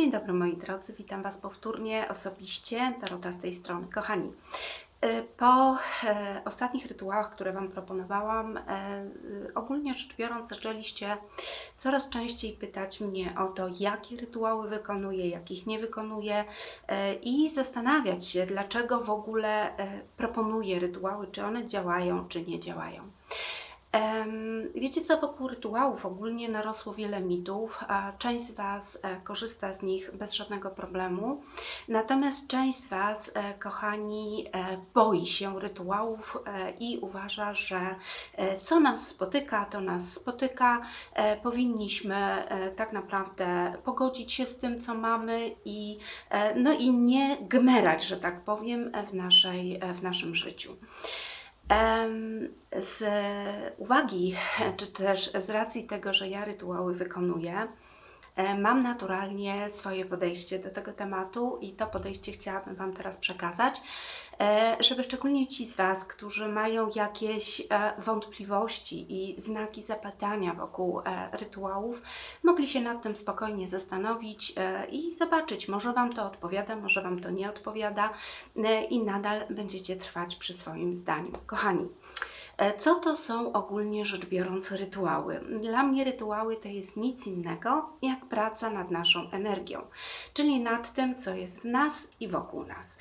Dzień dobry moi drodzy, witam Was powtórnie osobiście, Dorota z tej strony. Kochani, y, po e, ostatnich rytuałach, które Wam proponowałam, e, ogólnie rzecz biorąc, zaczęliście coraz częściej pytać mnie o to, jakie rytuały wykonuję, jakich nie wykonuję e, i zastanawiać się, dlaczego w ogóle proponuję rytuały, czy one działają, czy nie działają. Wiecie co, wokół rytuałów ogólnie narosło wiele mitów, a część z Was e, korzysta z nich bez żadnego problemu. Natomiast część z Was, e, kochani, e, boi się rytuałów i uważa, że co nas spotyka, to nas spotyka. Powinniśmy tak naprawdę pogodzić się z tym, co mamy i, no i nie gmerać, że tak powiem, w, naszej, w naszym życiu. Z uwagi, czy też z racji tego, że ja rytuały wykonuję, e, mam naturalnie swoje podejście do tego tematu i to podejście chciałabym Wam teraz przekazać, żeby szczególnie ci z Was, którzy mają jakieś e, wątpliwości i znaki zapytania wokół e, rytuałów, mogli się nad tym spokojnie zastanowić e, i zobaczyć, może Wam to odpowiada, może Wam to nie odpowiada e, i nadal będziecie trwać przy swoim zdaniu. Kochani, e, co to są ogólnie rzecz biorąc rytuały? Dla mnie rytuały to jest nic innego jak praca nad naszą energią, czyli nad tym, co jest w nas i wokół nas.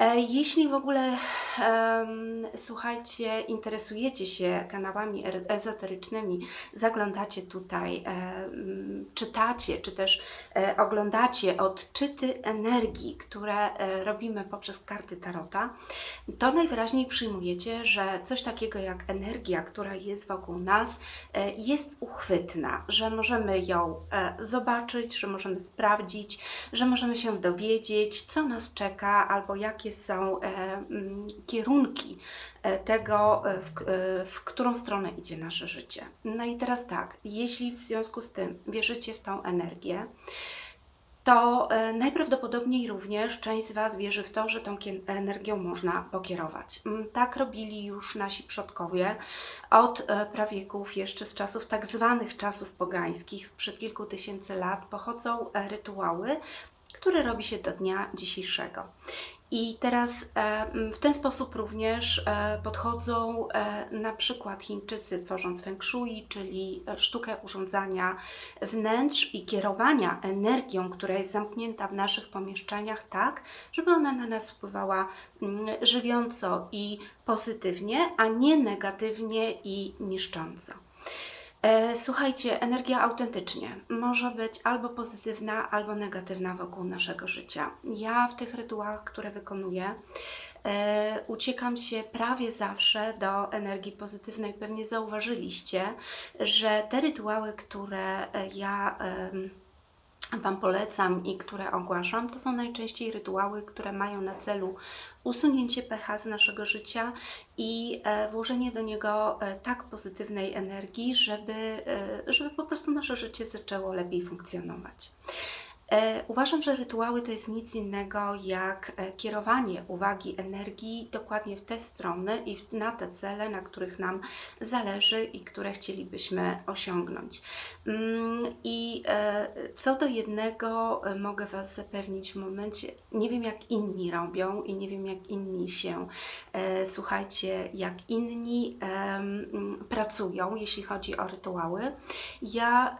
E, Jeśli w ogóle, em, słuchajcie, interesujecie się kanałami er- ezoterycznymi, zaglądacie tutaj, em, czytacie, czy też e, oglądacie odczyty energii, które e, robimy poprzez karty Tarota, to najwyraźniej przyjmujecie, że coś takiego jak energia, która jest wokół nas, e, jest uchwytna, że możemy ją e, zobaczyć, że możemy sprawdzić, że możemy się dowiedzieć, co nas czeka, albo jakie są e, mm, kierunki e, tego, e, w, w którą stronę idzie nasze życie. No i teraz tak, jeśli w związku z tym wierzycie w tą energię, to najprawdopodobniej również część z Was wierzy w to, że tą energią można pokierować. Mm, Tak robili już nasi przodkowie od prawieków, jeszcze z czasów tak zwanych czasów pogańskich, sprzed kilku tysięcy lat, pochodzą rytuały, które robi się do dnia dzisiejszego. I teraz e, w ten sposób również e, podchodzą e, na przykład Chińczycy tworząc feng shui, czyli sztukę urządzania wnętrz i kierowania energią, która jest zamknięta w naszych pomieszczeniach, tak, żeby ona na nas wpływała żywiąco i pozytywnie, a nie negatywnie i niszcząco. E, Słuchajcie, energia autentycznie może być albo pozytywna, albo negatywna wokół naszego życia. Ja w tych rytuałach, które wykonuję, e, uciekam się prawie zawsze do energii pozytywnej. Pewnie zauważyliście, że te rytuały, które e, ja Wam polecam i które ogłaszam, to są najczęściej rytuały, które mają na celu usunięcie pH z naszego życia i e, włożenie do niego e, tak pozytywnej energii, żeby, e, żeby po prostu nasze życie zaczęło lepiej funkcjonować. E, Uważam, że rytuały to jest nic innego jak e, kierowanie uwagi, energii dokładnie w te strony i na te cele, na których nam zależy i które chcielibyśmy osiągnąć. Mm, I e, co do jednego mogę Was zapewnić w momencie, nie wiem jak inni robią i nie wiem jak inni się, słuchajcie, jak inni pracują, jeśli chodzi o rytuały. Ja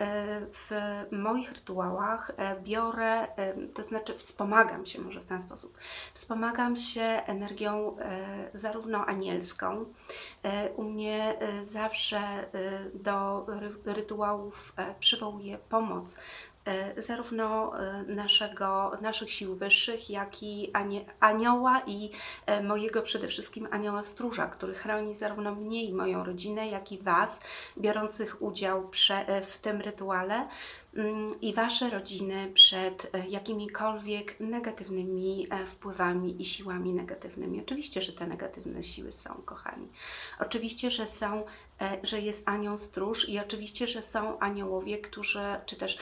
w moich rytuałach e, biorę, to znaczy wspomagam się może w ten sposób, wspomagam się energią e, zarówno anielską, e, u mnie e, zawsze do ry- rytuałów przywołuje pomoc zarówno e, naszego, naszych sił wyższych, jak i anioła i e, mojego przede wszystkim anioła stróża, który chroni zarówno mnie i moją rodzinę, jak i Was, biorących udział e, w tym rytuale mm, i Wasze rodziny przed e, jakimikolwiek negatywnymi e, wpływami i siłami negatywnymi. Oczywiście, że te negatywne siły są, kochani. Oczywiście, że są, e, że jest anioł stróż i oczywiście, że są aniołowie, którzy, czy też e,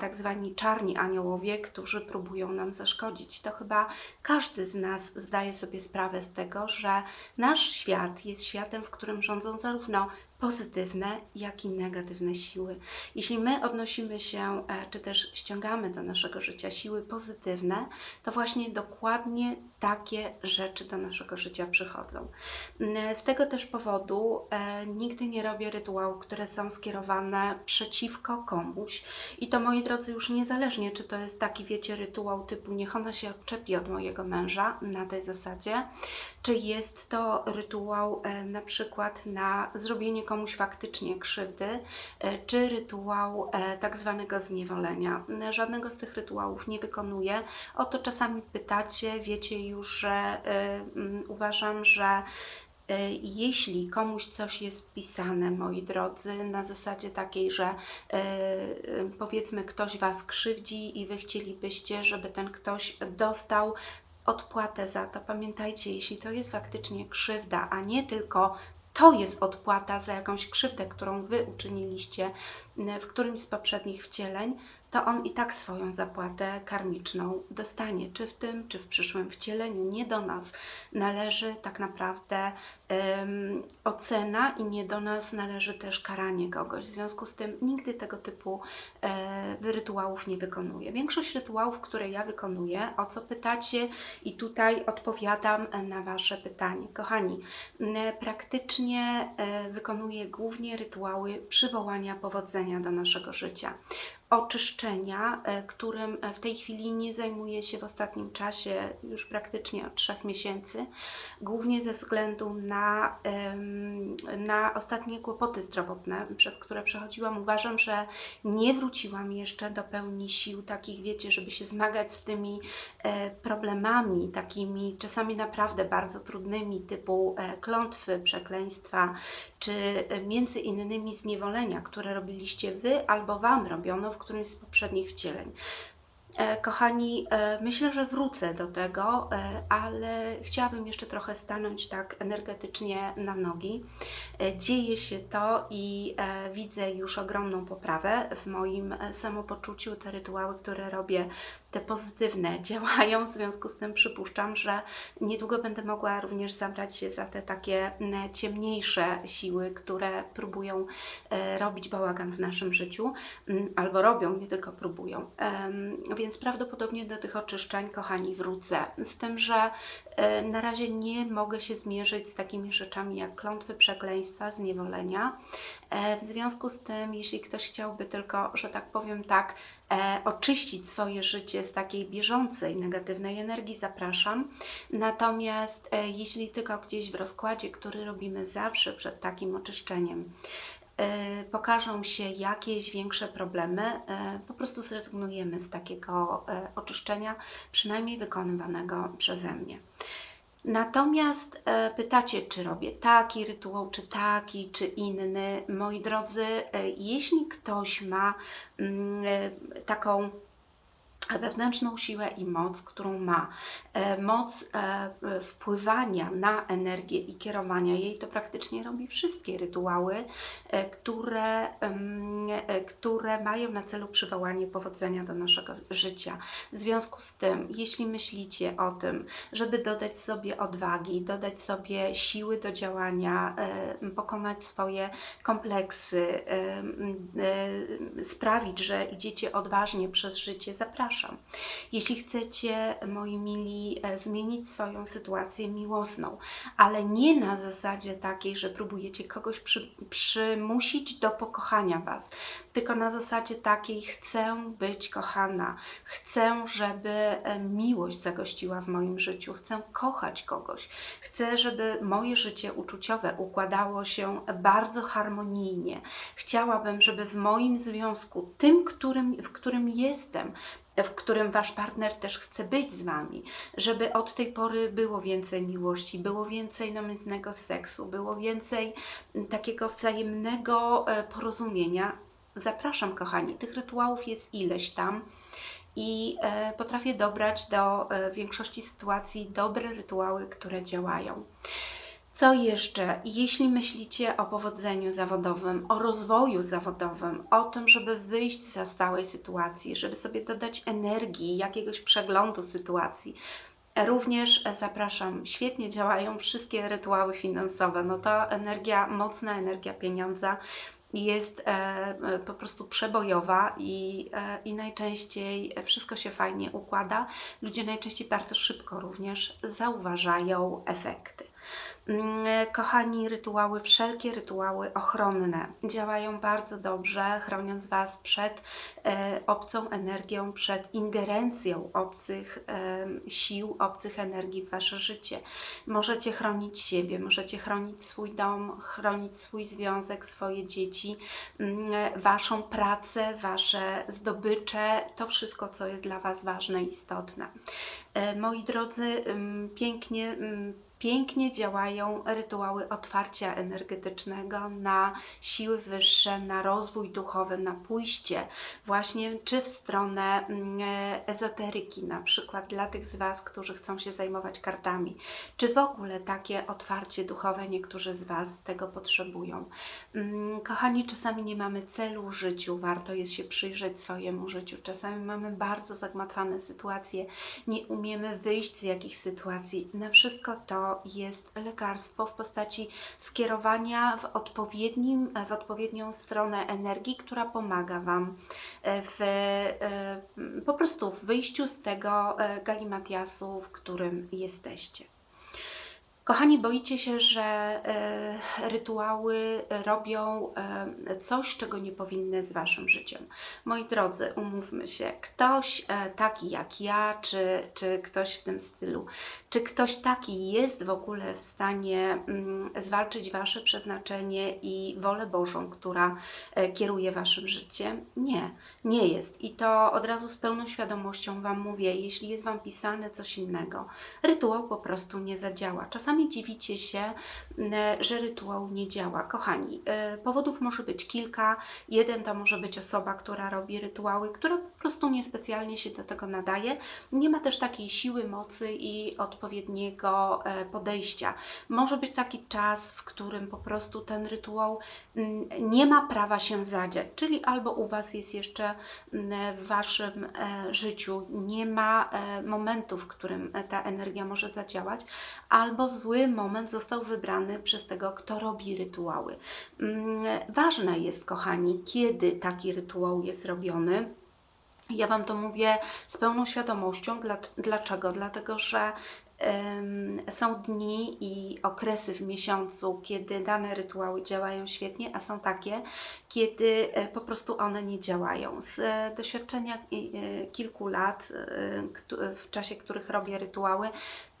tak zwani czarni aniołowie, którzy próbują nam zaszkodzić. To chyba każdy z nas zdaje sobie sprawę z tego, że nasz świat jest światem, w którym rządzą zarówno pozytywne, jak i negatywne siły. Jeśli my odnosimy się, e, czy też ściągamy do naszego życia siły pozytywne, to właśnie dokładnie takie rzeczy do naszego życia przychodzą. Mm, Z tego też powodu e, nigdy nie robię rytuałów, które są skierowane przeciwko komuś. I to moi drodzy, już niezależnie, czy to jest taki, wiecie, rytuał typu niech ona się odczepi od mojego męża na tej zasadzie, czy jest to rytuał e, na przykład na zrobienie komuś faktycznie krzywdy, e, czy rytuał e, tak zwanego zniewolenia. E, Żadnego z tych rytuałów nie wykonuję. O to czasami pytacie, wiecie już, że mm, uważam, że jeśli komuś coś jest pisane, moi drodzy, na zasadzie takiej, że powiedzmy ktoś Was krzywdzi i Wy chcielibyście, żeby ten ktoś dostał odpłatę za to. Pamiętajcie, jeśli to jest faktycznie krzywda, a nie tylko to jest odpłata za jakąś krzywdę, którą Wy uczyniliście w którymś z poprzednich wcieleń, to on i tak swoją zapłatę karmiczną dostanie, czy w tym, czy w przyszłym wcieleniu. Nie do nas należy tak naprawdę em, ocena i nie do nas należy też karanie kogoś. W związku z tym nigdy tego typu e, rytuałów nie wykonuję. Większość rytuałów, które ja wykonuję, o co pytacie, i tutaj odpowiadam e, na Wasze pytanie. Kochani, praktycznie e, wykonuję głównie rytuały przywołania powodzenia do naszego życia oczyszczenia, e, którym w tej chwili nie zajmuję się w ostatnim czasie, już praktycznie od trzech miesięcy, głównie ze względu na, em, na ostatnie kłopoty zdrowotne, przez które przechodziłam. Uważam, że nie wróciłam jeszcze do pełni sił, takich wiecie, żeby się zmagać z tymi e, problemami, takimi czasami naprawdę bardzo trudnymi, typu e, klątwy, przekleństwa, czy e, między innymi zniewolenia, które robiliście Wy albo Wam robiono w którymś z poprzednich wcieleń. E, Kochani, e, myślę, że wrócę do tego, e, ale chciałabym jeszcze trochę stanąć tak energetycznie na nogi. Dzieje się to i widzę już ogromną poprawę w moim samopoczuciu. Te rytuały, które robię, te pozytywne działają, w związku z tym przypuszczam, że niedługo będę mogła również zabrać się za te takie ciemniejsze siły, które próbują e, robić bałagan w naszym życiu, albo robią, nie tylko próbują. Więc prawdopodobnie do tych oczyszczeń, kochani, wrócę. Z tym, że e, na razie nie mogę się zmierzyć z takimi rzeczami jak klątwy, przekleństwa, zniewolenia. E, W związku z tym, jeśli ktoś chciałby tylko, że tak powiem tak, oczyścić swoje życie z takiej bieżącej, negatywnej energii, zapraszam. Natomiast e, jeśli tylko gdzieś w rozkładzie, który robimy zawsze przed takim oczyszczeniem, e, pokażą się jakieś większe problemy, e, po prostu zrezygnujemy z takiego e, oczyszczenia, przynajmniej wykonywanego przeze mnie. Natomiast e, pytacie, czy robię taki rytuał, czy taki, czy inny. Moi drodzy, e, jeśli ktoś ma mm, e, taką wewnętrzną siłę i moc, którą ma, e, moc e, wpływania na energię i kierowania jej, to praktycznie robi wszystkie rytuały, e, które, które mają na celu przywołanie powodzenia do naszego życia. W związku z tym, jeśli myślicie o tym, żeby dodać sobie odwagi, dodać sobie siły do działania, pokonać swoje kompleksy, sprawić, że idziecie odważnie przez życie, zapraszam. Jeśli chcecie, moi mili, e, zmienić swoją sytuację miłosną, ale nie na zasadzie takiej, że próbujecie kogoś przy, przymusić do pokochania Was, tylko na zasadzie takiej, chcę być kochana, chcę, żeby e, miłość zagościła w moim życiu, chcę kochać kogoś, chcę, żeby moje życie uczuciowe układało się bardzo harmonijnie. Chciałabym, żeby w moim związku, tym, którym, w którym jestem, w którym wasz partner też chce być z wami, żeby od tej pory było więcej miłości, było więcej namiętnego seksu, było więcej mm, takiego wzajemnego e, porozumienia. Zapraszam, kochani, tych rytuałów jest ileś tam i e, potrafię dobrać do e, większości sytuacji dobre rytuały, które działają. Co jeszcze? Jeśli myślicie o powodzeniu zawodowym, o rozwoju zawodowym, o tym, żeby wyjść z stałej sytuacji, żeby sobie dodać energii, jakiegoś przeglądu sytuacji, Również zapraszam, świetnie działają wszystkie rytuały finansowe. No to energia, mocna energia pieniądza jest e, e, po prostu przebojowa i, e, i najczęściej wszystko się fajnie układa. Ludzie najczęściej bardzo szybko również zauważają efekty. Mm, kochani, rytuały, wszelkie rytuały ochronne działają bardzo dobrze, chroniąc Was przed e, obcą energią, przed ingerencją obcych e, sił, obcych energii w Wasze życie. Możecie chronić siebie, możecie chronić swój dom, chronić swój związek, swoje dzieci, mm, Waszą pracę, Wasze zdobycze, to wszystko, co jest dla Was ważne i istotne. E, moi drodzy, mm, pięknie pięknie działają rytuały otwarcia energetycznego na siły wyższe, na rozwój duchowy, na pójście właśnie czy w stronę mm, ezoteryki, na przykład dla tych z Was, którzy chcą się zajmować kartami, czy w ogóle takie otwarcie duchowe niektórzy z Was tego potrzebują. Mm, kochani, czasami nie mamy celu w życiu, warto jest się przyjrzeć swojemu życiu. Czasami mamy bardzo zagmatwane sytuacje, nie umiemy wyjść z jakichś sytuacji. Na wszystko to jest lekarstwo w postaci skierowania w, odpowiednim, w odpowiednią stronę energii, która pomaga Wam w, e, po prostu w wyjściu z tego e, galimatiasu, w którym jesteście. Kochani, boicie się, że e, rytuały robią e, coś, czego nie powinny z Waszym życiem. Moi drodzy, umówmy się, ktoś e, taki jak ja, czy, czy ktoś w tym stylu, czy ktoś taki jest w ogóle w stanie mm, zwalczyć Wasze przeznaczenie i wolę Bożą, która kieruje Waszym życiem? Nie, nie jest. I to od razu z pełną świadomością Wam mówię, jeśli jest Wam pisane coś innego, rytuał po prostu nie zadziała. Czasami Czasami dziwicie się, że rytuał nie działa. Kochani, e, powodów może być kilka. Jeden to może być osoba, która robi rytuały, która prostu niespecjalnie się do tego nadaje. Nie ma też takiej siły, mocy i odpowiedniego e, podejścia. Może być taki czas, w którym po prostu ten rytuał nie ma prawa się zadziać, czyli albo u Was jest jeszcze w Waszym e, życiu, nie ma momentu, w którym ta energia może zadziałać, albo zły moment został wybrany przez tego, kto robi rytuały. Mm, ważne jest, kochani, kiedy taki rytuał jest robiony. Ja Wam to mówię z pełną świadomością. Dlaczego? Dlatego, że są dni i okresy w miesiącu, kiedy dane rytuały działają świetnie, a są takie, kiedy e, po prostu one nie działają. Z e, doświadczenia e, kilku lat, w czasie których robię rytuały,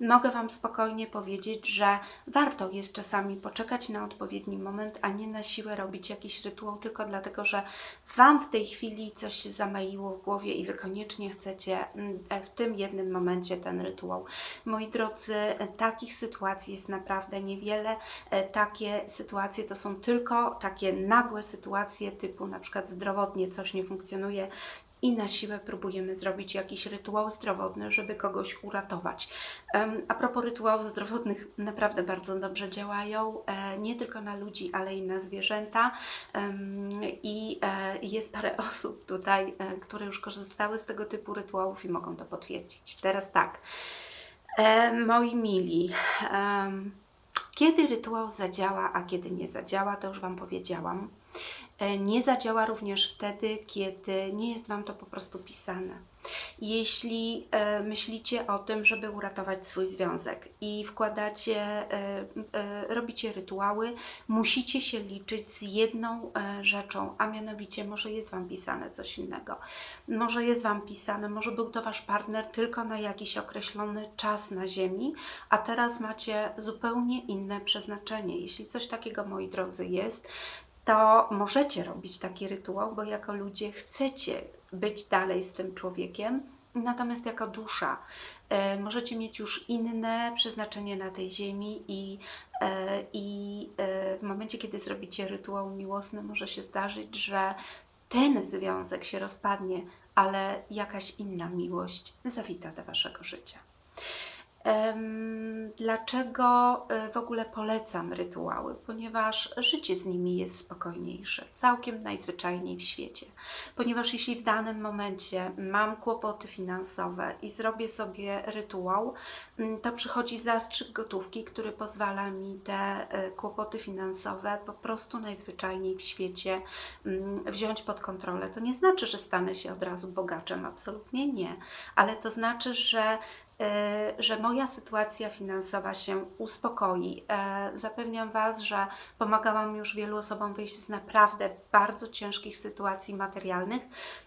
mogę Wam spokojnie powiedzieć, że warto jest czasami poczekać na odpowiedni moment, a nie na siłę robić jakiś rytuał, tylko dlatego, że Wam w tej chwili coś się zamaiło w głowie i Wy koniecznie chcecie mm, w tym jednym momencie ten rytuał. Moi drodzy, takich sytuacji jest naprawdę niewiele. Takie sytuacje to są tylko takie nagłe sytuacje typu na przykład zdrowotnie coś nie funkcjonuje, i na siłę próbujemy zrobić jakiś rytuał zdrowotny, żeby kogoś uratować. A propos rytuałów zdrowotnych, naprawdę bardzo dobrze działają, e, nie tylko na ludzi, ale i na zwierzęta. I e, jest parę osób tutaj, e, które już korzystały z tego typu rytuałów i mogą to potwierdzić. Teraz tak, moi mili. Kiedy rytuał zadziała, a kiedy nie zadziała, to już Wam powiedziałam. E, nie zadziała również wtedy, kiedy nie jest Wam to po prostu pisane. Jeśli e, myślicie o tym, żeby uratować swój związek i wkładacie, e, robicie rytuały, musicie się liczyć z jedną rzeczą, a mianowicie może jest Wam pisane coś innego. Może jest Wam pisane, może był to Wasz partner tylko na jakiś określony czas na Ziemi, a teraz macie zupełnie inne przeznaczenie. Jeśli coś takiego, moi drodzy, jest, to możecie robić taki rytuał, bo jako ludzie chcecie być dalej z tym człowiekiem, natomiast jako dusza e, możecie mieć już inne przeznaczenie na tej ziemi i, e, e, w momencie, kiedy zrobicie rytuał miłosny, może się zdarzyć, że ten związek się rozpadnie, ale jakaś inna miłość zawita do Waszego życia. Dlaczego e, w ogóle polecam rytuały? Ponieważ życie z nimi jest spokojniejsze, całkiem najzwyczajniej w świecie. Ponieważ jeśli w danym momencie mam kłopoty finansowe i zrobię sobie rytuał, mm, to przychodzi zastrzyk gotówki, który pozwala mi te e, kłopoty finansowe po prostu najzwyczajniej w świecie mm, wziąć pod kontrolę. To nie znaczy, że stanę się od razu bogaczem, absolutnie nie, ale to znaczy, że że moja sytuacja finansowa się uspokoi. E, Zapewniam Was, że pomagałam już wielu osobom wyjść z naprawdę bardzo ciężkich sytuacji materialnych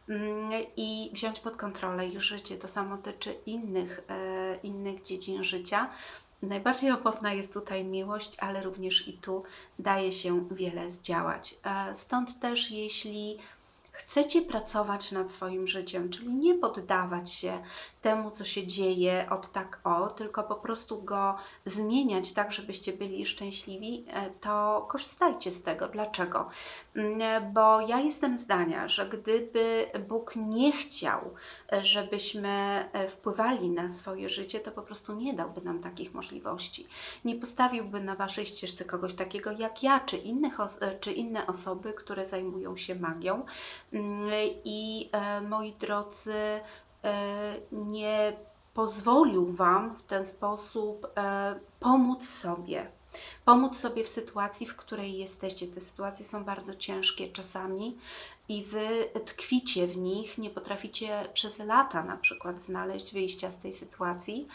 mm, i wziąć pod kontrolę ich życie. To samo tyczy innych, e, innych dziedzin życia. Najbardziej oporna jest tutaj miłość, ale również i tu daje się wiele zdziałać. Stąd też, jeśli chcecie pracować nad swoim życiem, czyli nie poddawać się temu, co się dzieje od tak o, tylko po prostu go zmieniać tak, żebyście byli szczęśliwi, e, to korzystajcie z tego. Dlaczego? Mm, Bo ja jestem zdania, że gdyby Bóg nie chciał, e, żebyśmy e, wpływali na swoje życie, to po prostu nie dałby nam takich możliwości. Nie postawiłby na waszej ścieżce kogoś takiego jak ja, czy, innych czy inne osoby, które zajmują się magią. Mm, I moi drodzy, nie pozwolił Wam w ten sposób e, pomóc sobie. Pomóc sobie w sytuacji, w której jesteście. Te sytuacje są bardzo ciężkie czasami i Wy tkwicie w nich, nie potraficie przez lata na przykład znaleźć wyjścia z tej sytuacji.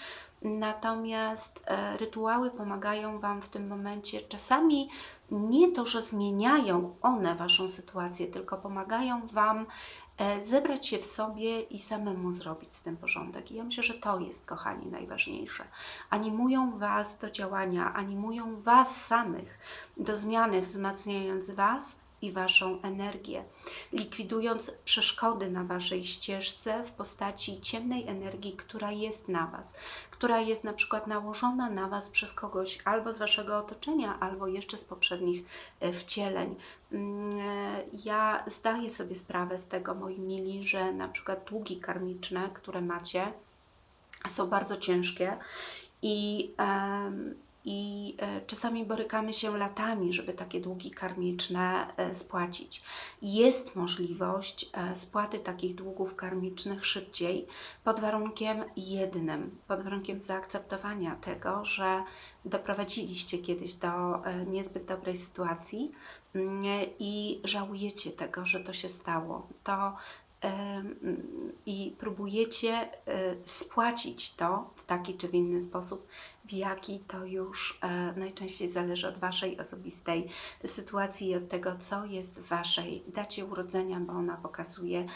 Natomiast e, rytuały pomagają Wam w tym momencie czasami nie to, że zmieniają one Waszą sytuację, tylko pomagają Wam e, zebrać się w sobie i samemu zrobić z tym porządek. I ja myślę, że to jest, kochani, najważniejsze. Animują Was do działania, animują Was samych do zmiany, wzmacniając Was i Waszą energię, likwidując przeszkody na Waszej ścieżce w postaci ciemnej energii, która jest na Was, która jest na przykład nałożona na Was przez kogoś albo z Waszego otoczenia, albo jeszcze z poprzednich e, wcieleń. Mm, e, Ja zdaję sobie sprawę z tego, moi mili, że na przykład długi karmiczne, które macie, są bardzo ciężkie i, i e, czasami borykamy się latami, żeby takie długi karmiczne e, spłacić. Jest możliwość e, spłaty takich długów karmicznych szybciej pod warunkiem jednym, pod warunkiem zaakceptowania tego, że doprowadziliście kiedyś do niezbyt dobrej sytuacji mm, i żałujecie tego, że to się stało. To i próbujecie spłacić to w taki czy w inny sposób, w jaki to już e, najczęściej zależy od Waszej osobistej sytuacji i od tego, co jest w Waszej dacie urodzenia, bo ona pokazuje,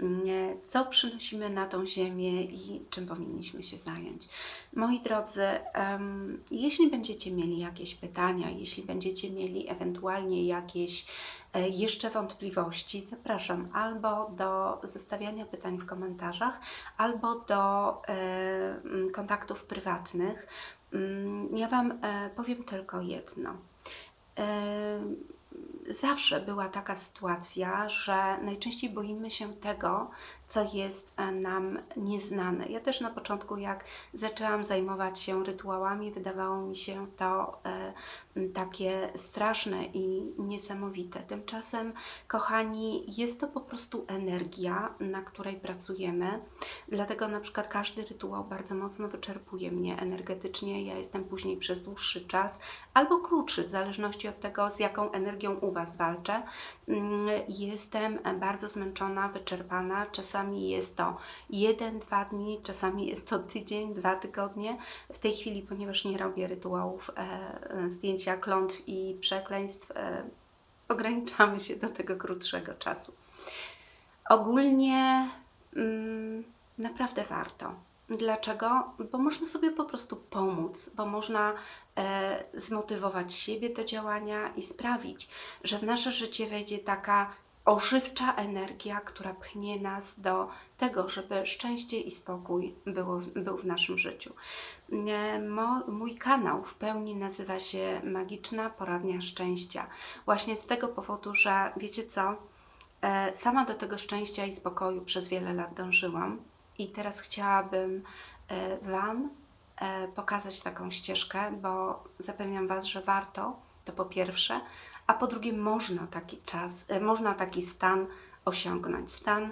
mm, co przynosimy na tą ziemię i czym powinniśmy się zająć. Moi drodzy, jeśli będziecie mieli jakieś pytania, jeśli będziecie mieli ewentualnie jakieś e, jeszcze wątpliwości, zapraszam albo do zostawiania pytań w komentarzach, albo do e, kontaktów prywatnych. Mm, Ja Wam e, powiem tylko jedno. Zawsze była taka sytuacja, że najczęściej boimy się tego, co jest e, nam nieznane. Ja też na początku, jak zaczęłam zajmować się rytuałami, wydawało mi się to e, takie straszne i niesamowite. Tymczasem, kochani, jest to po prostu energia, na której pracujemy. Dlatego na przykład każdy rytuał bardzo mocno wyczerpuje mnie energetycznie. Ja jestem później przez dłuższy czas albo krótszy, w zależności od tego, z jaką energią u Was walczę. Mm, Jestem bardzo zmęczona, wyczerpana. Czasami jest to jeden, dwa dni, czasami jest to tydzień, dwa tygodnie. W tej chwili, ponieważ nie robię rytuałów, e, zdjęcia klątw i przekleństw, e, ograniczamy się do tego krótszego czasu. Ogólnie mm, naprawdę warto. Dlaczego? Bo można sobie po prostu pomóc, bo można e, zmotywować siebie do działania i sprawić, że w nasze życie wejdzie taka ożywcza energia, która pchnie nas do tego, żeby szczęście i spokój było, był w naszym życiu. E, mój kanał w pełni nazywa się Magiczna Poradnia Szczęścia. Właśnie z tego powodu, że wiecie co? E, Sama do tego szczęścia i spokoju przez wiele lat dążyłam i teraz chciałabym e, Wam e, pokazać taką ścieżkę, bo zapewniam Was, że warto, to po pierwsze, a po drugie można taki czas, e, można taki stan osiągnąć, stan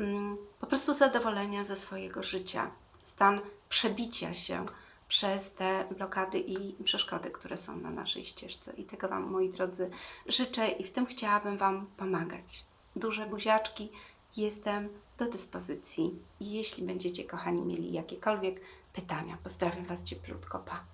mm, po prostu zadowolenia ze swojego życia, stan przebicia się przez te blokady i przeszkody, które są na naszej ścieżce. I tego Wam, moi drodzy, życzę i w tym chciałabym Wam pomagać. Duże buziaczki, jestem do dyspozycji. Jeśli będziecie, kochani, mieli jakiekolwiek pytania, pozdrawiam Was cieplutko, pa.